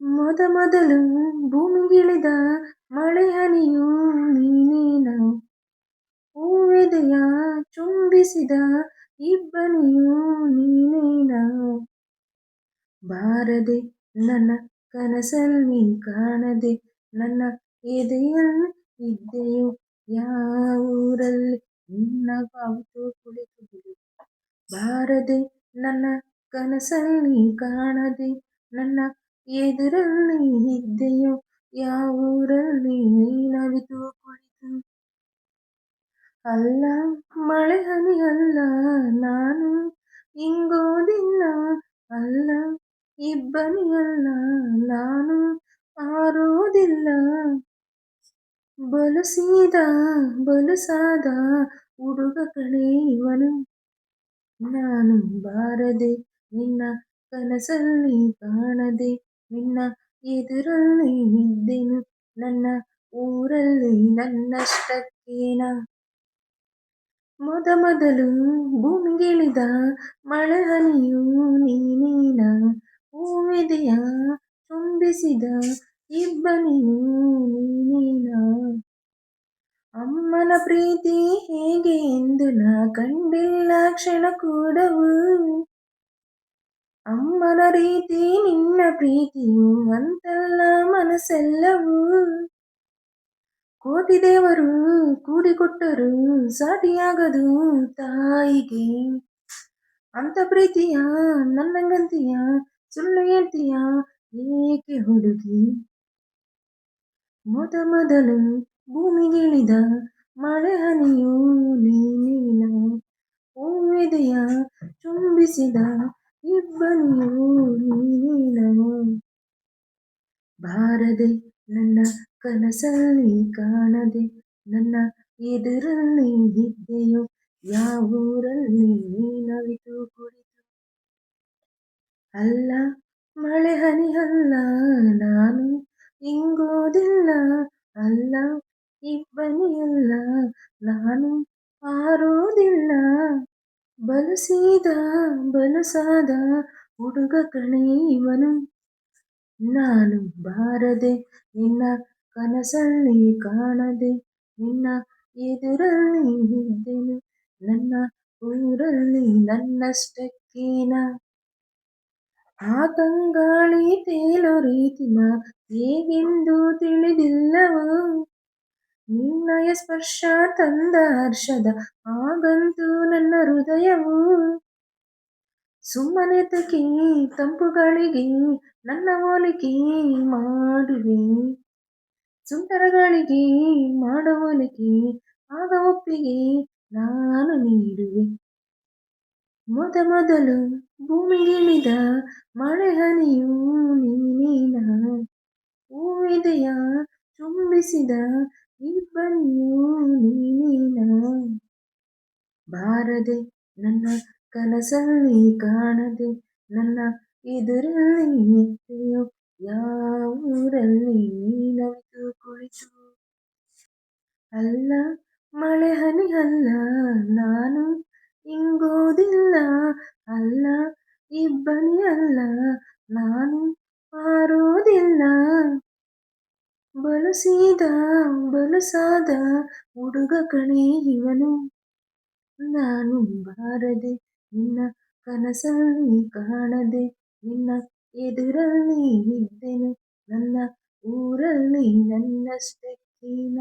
ಮೊದ ಮೊದಲು ಭೂಮಿಗಿಳಿದ ಮಳೆ ಹನಿಯು ನೀನೇನ ಹೂವೆದೆಯ ಚುಂಬಿಸಿದ ಇಬ್ಬನಿಯು ನೀನೇನ ಬಾರದೆ ನನ್ನ ಕನಸಲ್ಲಿ ಕಾಣದೆ ನನ್ನ ಎದೆಯಲ್ಲಿ ಇದ್ದೆಯೋ. ಯಾವೂರಲ್ಲಿ ನಿನ್ನ ಪಾವತು ಕುಳಿತು ಬಾರದೆ ನನ್ನ ಕನಸಲ್ಲಿ ಕಾಣದೆ ನನ್ನ ಎದುರಲ್ಲಿ ಇದ್ದೆಯೋ ಯಾವೂರಲ್ಲಿ ನೀನವಿತು ಕುಳಿತು. ಅಲ್ಲ, ಮಳೆ ಹನಿ ಅಲ್ಲ, ನಾನು ಇಂಗೋದಿಲ್ಲ ಅಲ್ಲ, ಇಬ್ಬನಿ ಅಲ್ಲ, ನಾನು ಆರೋದಿಲ್ಲ. ಬಲುಸಿದ, ಬಲುಸಾದ ಬಲು ಸಾದ ಹುಡುಗ ಇವನು. ನಾನು ಬಾರದೆ ನಿನ್ನ ಕನಸಲ್ಲಿ ಕಾಣದೆ ನಿನ್ನ ಎದುರಲ್ಲಿ ಇದ್ದೆನು, ನನ್ನ ಊರಲ್ಲಿ ನನ್ನಷ್ಟಕ್ಕೇನ? ಮೊದ ಮೊದಲು ಭೂಮಿಗಿಳಿದ ಮಳೆಹನಿಯು ನೀನೇನ? ಹೂವಿದೆಯ? ಚುಂಬಿಸಿದ ಇಬ್ಬನಿಯು ನೀನೇನ? ಅಮ್ಮನ ಪ್ರೀತಿ ಹೇಗೆ ಎಂದು ನಾ ಕಂಡಿಲ್ಲ ಕ್ಷಣ ಕೂಡವು ಅಮ್ಮನ ರೀತಿ ನಿನ್ನ ಪ್ರೀತಿಯು ಅಂತಲ್ಲ ಮನಸ್ಸೆಲ್ಲವೂ. ಕೋಟಿ ದೇವರು ಕೂಡಿಕೊಟ್ಟರು ಸಾಟಿಯಾಗದು ತಾಯಿಗೆ. ಅಂತ ಪ್ರೀತಿಯ, ನನ್ನಂಗಂತಿಯ, ಸುಳ್ಳು ಹೇಳ್ತೀಯ, ಏಕೆ ಹುಡುಗಿ? ಮೊದ ಮೊದಲು ಭೂಮಿಗಿಳಿದ ಮಳೆ ಹನಿಯು ನೀನಿನ ಹೂವೆದೆಯ ಚುಂಬಿಸಿದ ಇಬ್ಬನಿಯು ನೀನೇನ ಬಾರದೆ ನನ್ನ ಕನಸಲ್ಲಿ ಕಾಣದೆ ನನ್ನ ಎದುರಲ್ಲಿ ಇದ್ದೆಯೋ ಯಾವೂರಲ್ಲಿ ನೀನವಿತು ಕುಳಿತು? ಅಲ್ಲ, ಮಳೆ ಹನಿ ಅಲ್ಲ ನಾನು ಇಂಗೋದಿಲ್ಲ ಅಲ್ಲ ಇಬ್ಬನಿ ಅಲ್ಲ ನಾನು ಆರೋದಿಲ್ಲ ಬಲಸಿದ, ಬಲಸಾದ ಬಲು ಹುಡುಗ ಕಣೆ ಇವನು. ನಾನು ಬಾರದೆ, ನಿನ್ನ ಕನಸಲ್ಲಿ ಕಾಣದೆ, ನಿನ್ನ ಎದುರಲ್ಲಿ ಇದ್ದೆನು ನನ್ನ ಊರಲ್ಲಿ ನನ್ನಷ್ಟಕ್ಕೇನ? ಆ ತಂಗಾಳಿ ತೇಲೋ ರೀತಿನ ಹೇಗೆಂದು ತಿಳಿದಿಲ್ಲವೋ? ನಿನ್ನಯ ಸ್ಪರ್ಶ ತಂದ ಹರ್ಷದ, ಹಾಗಂತೂ ನನ್ನ ಹೃದಯವು? ಸುಮ್ಮನೆ ತಕಿ ತಂಪುಗಳಿಗೆ ನನ್ನ ಹೋಲಿಕೆ ಮಾಡುವೆ. ಸುಂದರಗಳಿಗೆ ಮಾಡೋ ಹೋಲಿಕೆ ಆಗ ಒಪ್ಪಿಗೆ ನಾನು ನೀಡುವೆ. ಮೊದ ಮೊದಲು ಭೂಮಿಗಿಳಿದ ಮಳೆ ಹನಿಯು ನೀನೇನ ಹೂವಿದೆಯ ಚುಂಬಿಸಿದ ಇಬ್ಬನಿಯೂ ನೀನೇನ ಬಾರದೆ ನನ್ನ ಕನಸಲ್ಲಿ ಕಾಣದೆ ನನ್ನ ಎದುರಲ್ಲಿ ಇದ್ದೆಯೋ ಯಾವೂರಲ್ಲಿ ನೀನವಿತು ಕುಳಿತು ಅಲ್ಲ ಮಳೆ ಹನಿ ಅಲ್ಲ ನಾನು ಇಂಗೋದಿಲ್ಲ ಅಲ್ಲ ಇಬ್ಬನಿ ಅಲ್ಲ ನಾನು ಹಾರೋದಿಲ್ಲ ಬಲು ಸೀದಾ ಬಲು ಸಾದ ಹುಡುಗ ಕಣೆ ಇವನು ನಾನು ಬಾರದೆ ನಿನ್ನ ಕನಸಲ್ಲಿ ಕಾಣದೆ ನಿನ್ನ ಎದುರಲ್ಲಿ ಇದ್ದೆನು ನನ್ನ ಊರಲ್ಲಿ ನನ್ನಷ್ಟಕ್ಕೇನ